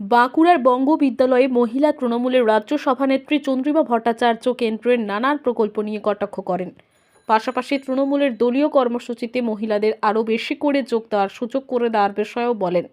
বাঁকুড়ার বঙ্গ বিদ্যালয়ে মহিলা তৃণমূলের রাজ্য সভানেত্রী চন্দ্রিমা ভট্টাচার্য কেন্দ্রের নানান প্রকল্প নিয়ে কটাক্ষ করেন। পাশাপাশি তৃণমূলের দলীয় কর্মসূচিতে মহিলাদের আরও বেশি করে যোগ দেওয়ার সুযোগ করে দেওয়ার বিষয়েও বলেন।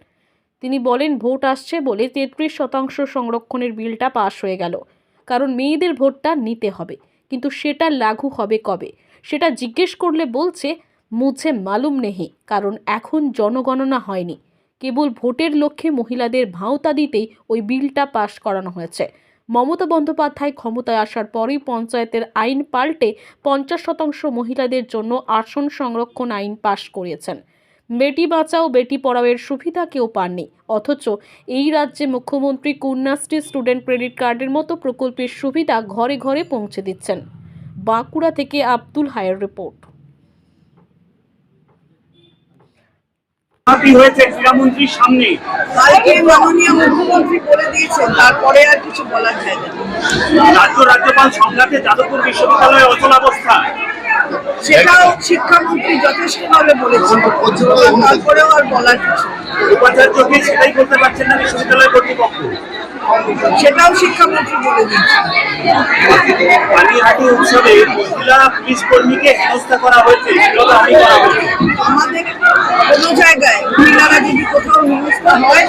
তিনি বলেন, ভোট আসছে বলে তেত্রিশ শতাংশ সংরক্ষণের বিলটা পাশ হয়ে গেল। কারণ মেয়েদের ভোটটা নিতে হবে। কিন্তু সেটা লাঘু হবে কবে? সেটা জিজ্ঞেস করলে বলছে মুঝে মালুম নেহি। কারণ এখন জনগণনা হয়নি। কেবল ভোটের লক্ষ্যে মহিলাদের ভাঁওতা দিতেই ওই বিলটা পাশ করানো হয়েছে। মমতা বন্দ্যোপাধ্যায় ক্ষমতায় আসার পরেই পঞ্চায়েতের আইন পাল্টে পঞ্চাশ শতাংশ মহিলাদের জন্য আসন সংরক্ষণ আইন পাশ করিয়েছেন। বেটি বাঁচাও, বেটি পড়াওয়ের সুবিধা কেউ পাননি। অথচ এই রাজ্যে মুখ্যমন্ত্রী কন্যাশ্রী স্টুডেন্ট ক্রেডিট কার্ডের মতো প্রকল্পের সুবিধা ঘরে ঘরে পৌঁছে দিচ্ছেন। বাঁকুড়া থেকে আব্দুল হায়ের রিপোর্ট কি হয়েছে ক্রীড়ামন্ত্রীর সামনে কালকে মাননীয় মুখ্যমন্ত্রী বলে দিয়েছেন তারপরে আর কিছু বলার জায়গা নেই। রাজ্য রাজ্যপাল সংঘাতে যাদবপুর বিশ্ববিদ্যালয়ে অচলাবস্থা সেটাও শিক্ষামন্ত্রী যথেষ্ট যথেষ্টভাবে বলেছেন। তারপরেও আর বলার কিছু। উপাচার্যকে সেটাই বলতে পারছেন না বিশ্ববিদ্যালয় কর্তৃপক্ষ? সেটাও শিক্ষামন্ত্রী বলে দিয়েছেন। পানিহাটি উৎসবে মহিলা পুলিশ কর্মীকে হেনস্থা করা হয়েছে আমাদের কোনো জায়গায় মহিলারা যদি কোথাও হেনস্থা হয়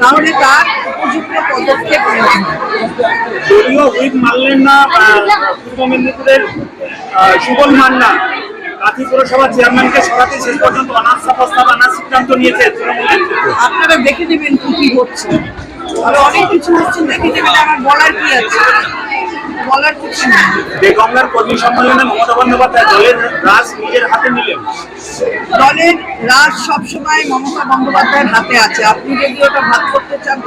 তাহলে তার উপযুক্ত পদক্ষেপ নেওয়া হয়। দলীয় হুইপ মানলেন না পূর্ব মেদিনীপুরের সুবল মান্না, কাঁথি পুরসভার চেয়ারম্যানকে সরাতে শেষ পর্যন্ত অনাস্থা প্রস্তাব আনার সিদ্ধান্ত নিয়েছে আপনারা দেখে নেবেন কি হচ্ছে। অনেক কিছু হচ্ছে, দেখে নেবেন আমার বলার কি আছে। বলার কিছু নেই। বেগঙ্গার কর্মী সম্মেলনে মমতা বন্দ্যোপাধ্যায় দলের রাজ নিজের হাতে নিলেন। দলের রাজ সবসময় মমতা বন্দ্যোপাধ্যায়ের হাতে আছে। আপনি যদি ওটা ভাগ করতে চান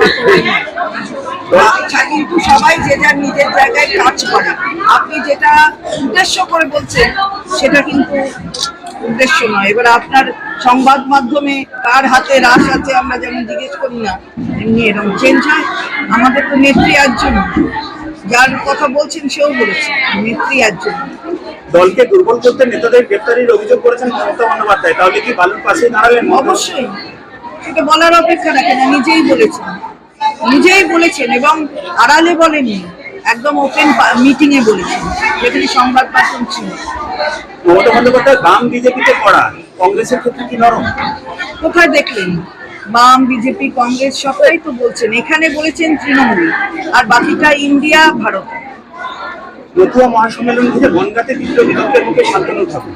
আচ্ছা, কিন্তু সবাই যে যার নিজের জায়গায় কাজ করে। আপনি যেটা উদ্দেশ্য করে বলছেন সেটা কিন্তু উদ্দেশ্য নয়। এবার আপনার সংবাদ মাধ্যমে কার হাতে রাস আছে আমরা যেমন জিজ্ঞেস করি না এমনি এরকম চেঞ্জ হয়। আমাদের তো নেত্রী একজন যার কথা বলছেন সেও বলেছে নেত্রী একজন দলকে দুর্বল করতে নেতাদের গ্রেপ্তারির অভিযোগ করেছেন মমতা বন্দ্যোপাধ্যায়। তাহলে কি বালুর পাশে দাঁড়ালেন অবশ্যই। সেটা বলার অপেক্ষা রাখে না নিজেই বলেছেন। নিজেই বলেছেন এবং আড়ালে বলেনি একদম ওপেন মিটিং এ বলেছেন যেখানে সংবাদ মাধ্যম ছিল। মমতা বন্দ্যোপাধ্যায় বাম বিজেপিতে পড়া কংগ্রেসের ক্ষেত্রে কি নরম? কোথায় দেখলেন? বাম বিজেপি কংগ্রেস সবাই তো বলছেন। এখানে বলেছেন তৃণমূল আর বাকিটা ইন্ডিয়া ভারত। মতুয়া মহাসম্মেলন থেকে বনগাতে তীব্র বিতর্কের মুখে শান্তনু ঠাকুর।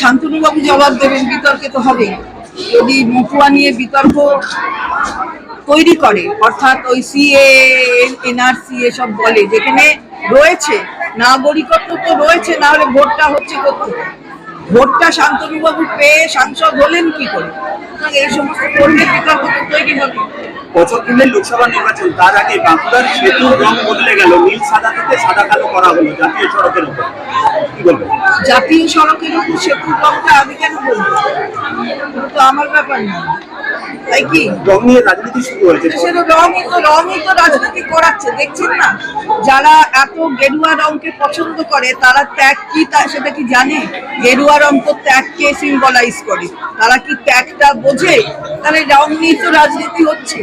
শান্তনুবাবু জবাব দেবেন বিতর্কে তো হবেই। যদি মতুয়া নিয়ে বিতর্ক তৈরি করে অর্থাৎ ওই সিএ এনআরসি এসব বলে যেখানে রয়েছে নাগরিকত্ব তো রয়েছে না হলে ভোটটা হচ্ছে কোথায় ভোটটা শান্তনুবাবু পেয়ে সাংসদ হলেন কি করে? এই সমস্ত কর্মীর বিকল্প তৈরি হবে। দিনের লোকসভা নির্বাচন তার আগে বাঁকুড়ার সেতুর রং বদলে গেল নীল সাদা থেকে সাদা কালো করা হলো জাতীয় সড়কের উপর। কি বলব জাতীয় সড়কের উপর সেতুর রংটা আমি কেন বলব? তো আমার ব্যাপার না। তাই কি? রং নিয়ে রাজনীতি শুরু হয়েছে। সেটা রঙই তো রঙই তো রাজনীতি করাচ্ছে। দেখছেন না? যারা এত গেরুয়া রংকে পছন্দ করে তারা ত্যাগ কি তা সেটা কি জানে? গেরুয়া রং তো ত্যাগকে সিম্বলাইজ করে? তারা কি ত্যাগটা বোঝে? তাহলে রং নিয়ে তো রাজনীতি হচ্ছে।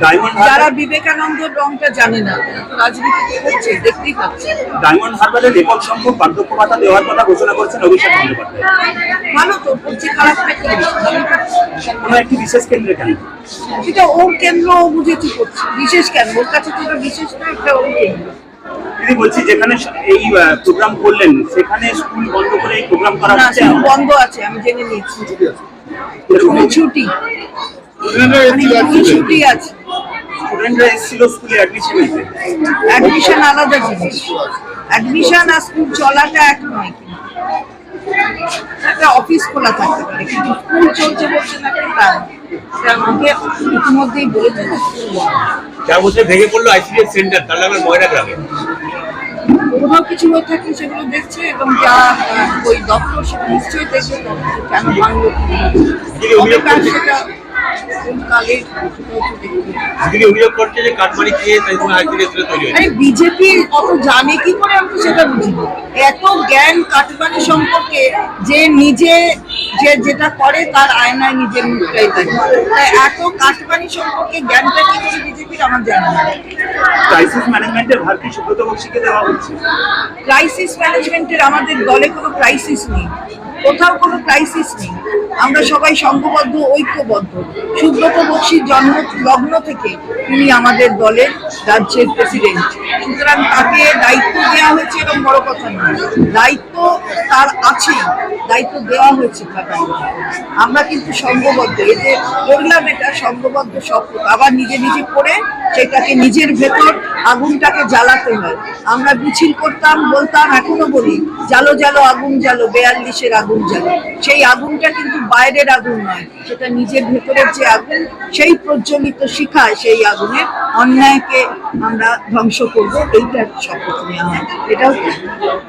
যারা হারবার বিবেকানন্দের রংটা জানে না রাজনীতি হচ্ছে? দেখতেই পাচ্ছে। ডায়মন্ড হারবারে রেকর্ড সংখ্যক বার্ধক্য ভাতা দেওয়ার কথা ঘোষণা করেছেন অভিষেক বন্দ্যোপাধ্যায়। ভালো তো করছে কোনো একটি বিশেষ কেন্দ্রে কেন? সেটা ওর কেন্দ্র ও বুঝে কি করছে। বিশেষ কেন? ওর কাছে তো বিশেষ না একটা ওর কেন্দ্র। দিদি বলছি যেখানে এই প্রোগ্রাম করলেন সেখানে স্কুল বন্ধ করে এই প্রোগ্রাম করা হচ্ছে? বন্ধ আছে আমি জেনে নিয়েছি। ছুটি? ছুটি আছে। স্টুডেন্টরা এসেছিল স্কুলে অ্যাডমিশন নিতে? অ্যাডমিশন আলাদা জিনিস। অ্যাডমিশন আর স্কুল চলাটা এক নয় একটা অফিস খোলা থাকতে পারে কিন্তু স্কুল চলছে বলছে না তা আমাকে ইতিমধ্যেই বলে দিল। চার বছর ভেঙে পড়ল আইসিডিএস সেন্টার তার নামে ময়না গ্রামে? কোথাও কিছু হয়ে থাকলে সেগুলো দেখছে এবং যা ওই দপ্তর সেটা নিশ্চয়ই দেখবে কেন ভাঙলো সেটা অভিযোগ করছে যে কাঠমারি খেয়ে তাই কোনো আইসিডিএস তৈরি হয়েছে বিজেপি অত জানে কি করে আমি তো সেটা বুঝি এত জ্ঞান কাটবানি সম্পর্কে যে নিজে যে যেটা করে তার আয়নায় নিজের মুখটাই দেখে। তাই এত কাটমানি সম্পর্কে জ্ঞানটা কি করে বিজেপির আমার জানা ক্রাইসিস ম্যানেজমেন্টের ভার কি সুব্রত বক্সিকে দেওয়া হচ্ছে। ক্রাইসিস ম্যানেজমেন্টের আমাদের দলে কোনো ক্রাইসিস নেই। কোথাও কোনো ক্রাইসিস নেই। আমরা সবাই সংঘবদ্ধ, ঐক্যবদ্ধ। সুব্রত বক্সির জন্ম, লগ্ন থেকে তিনি আমাদের দলের রাজ্যের প্রেসিডেন্ট সুতরাং তাকে দায়িত্ব দেওয়া হয়েছে এরকম বড় কথা নয়। দায়িত্ব তার আছেই। দায়িত্ব দেওয়া হয়েছে তাকে আমরা কিন্তু সংঘবদ্ধ। এই যে করলাম এটা, সংঘবদ্ধ শব্দ আবার নিজে নিজে করে সেটাকে নিজের ভেতর আগুনটাকে জ্বালাতে হয়। আমরা মিছিল করতাম, বলতাম, এখনও বলি জালো জালো আগুন জ্বালো, বেয়াল্লিশের আগুন জ্বালো। সেই আগুনটা কিন্তু বাইরের আগুন নয়, সেটা নিজের ভেতরের যে আগুন, সেই প্রজ্বলিত শিখায় সেই আগুনের অন্যায়কে আমরা ধ্বংস করব, এইটার শপথ নেওয়া হয়।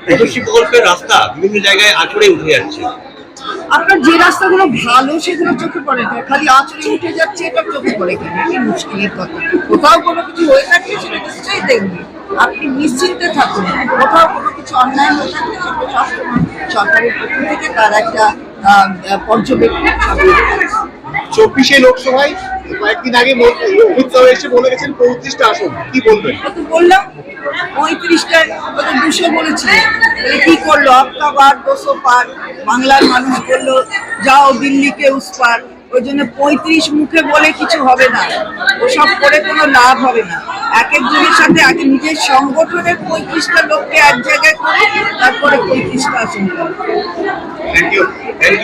রূপশ্রী প্রকল্পের রাস্তা বিভিন্ন জায়গায় আচড়ে উঠে যাচ্ছে। আপনার যে রাস্তাগুলো ভালো সেগুলো চোখে পড়ে না। খালি আঁচড়ে উঠে যাচ্ছে এটা চোখে পড়ে কেন মুশকিলের কথা। কোথাও কোনো কিছু হয়ে থাকলে সেটা নিশ্চয়ই দেখবে। আপনি নিশ্চিন্তে থাকুন। কোথাও কোনো কিছু অন্যায় হয়ে থাকলে সেটা সবসময় সরকারের পক্ষ থেকে তার একটা পর্যবেক্ষণ চব্বিশে লোকসভায় কয়েকদিন আগে অমিত শাহ এসে বলে গেছেন পঁয়ত্রিশটা আসন। কি বলবেন? বললাম পঁয়ত্রিশটায় ওদের দুশো বলেছিল বলে কি করল? আপকা বার দুশো পার বাংলার মানুষ বলল যাও দিল্লিকে উস পার। ওই জন্য পঁয়ত্রিশ মুখে বলে কিছু হবে না। ওসব করে কোনো লাভ হবে না। এক একজনের সাথে আগে নিজের সংগঠনের পঁয়ত্রিশটা লোককে এক জায়গায় করে তারপরে পঁয়ত্রিশটা আসন থ্যাংক ইউ থ্যাংক